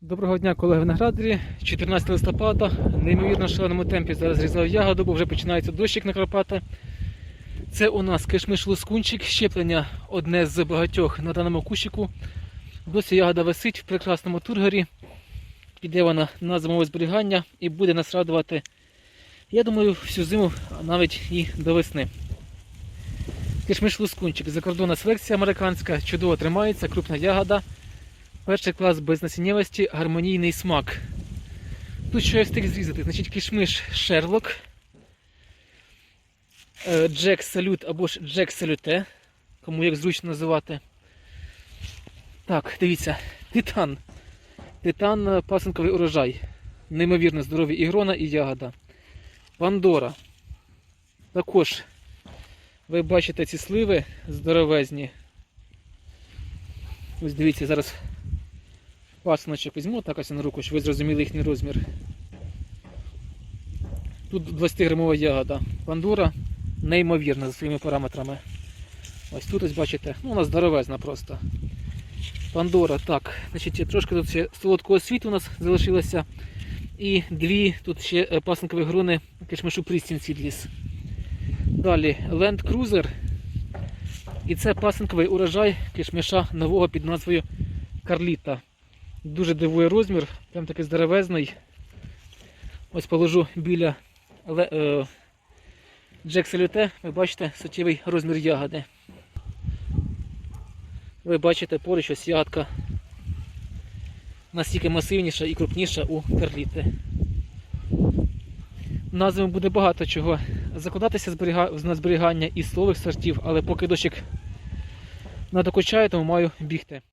Доброго дня, колеги виноградарі. 14 листопада. Неймовірно шаленому темпі зараз зрізав ягоду, бо вже починається дощик на Карпати. Це у нас кишмиш лускунчик, щеплення одне з багатьох на даному кущику. Досі ягода висить в прекрасному тургорі. Піде вона на зимове зберігання і буде нас радувати, я думаю, всю зиму, а навіть і до весни. Кишмиш лускунчик, закордонна селекція американська, чудово тримається, крупна ягода. Перший клас без насіннєвості, гармонійний смак. Тут що я встиг зрізати? Значить, кишмиш Шерлок, е, Джек Салют або ж Джек Салюте, кому як зручно називати. Так, дивіться, титан. Титан е, пасинковий урожай. Неймовірно здорові і грона, і ягода. Пандора. Також ви бачите ці сливи здоровезні. Ось дивіться, зараз пасиночок візьму так ось на руку, щоб ви зрозуміли їхній розмір. Тут 20-грамова ягода. Пандура неймовірна за своїми параметрами. Ось тут ось бачите, ну вона здоровезна просто. Пандора, так, значить трошки тут ще солодкого світу у нас залишилося. І дві тут ще е, пасинкові грони кишмишу Прістін Сідліс. Далі Land Cruiser. І це пасинковий урожай кишмиша нового під назвою Карліта. Дуже дивує розмір, прям такий здоровезний. Ось положу біля е, Джек ви бачите суттєвий розмір ягоди. Ви бачите поруч ось ягодка настільки масивніша і крупніша у Карліти. На зиму буде багато чого закладатися на зберігання і столових сортів, але поки дощик надокучає, тому маю бігти.